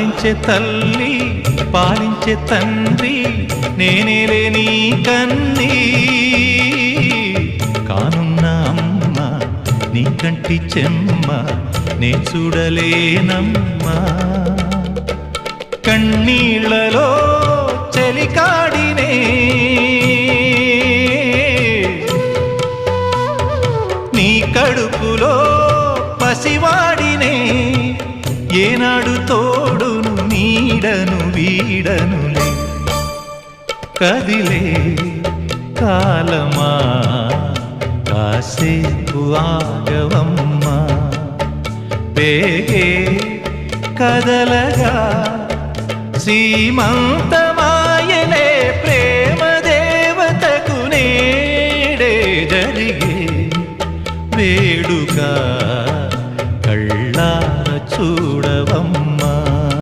లాలించే తల్లి పాలించే తండ్రి నేనేలే నీ కన్నీ. కానున్న అమ్మ నీ కంటి చెమ్మ నే చూడలేనమ్మా. కన్నీళ్ళలో చెలికాడినే నీ కడుపులో పసివాడినే. ఏనాడుతో నీడనులే. కదిలే కాలమా? కాసేపు ఆగవమ్మా. పేగే కదలగా సీమంత ప్రేమ దేవతకు నేడే వేడుక కళ్ళార చూడవమ్మ.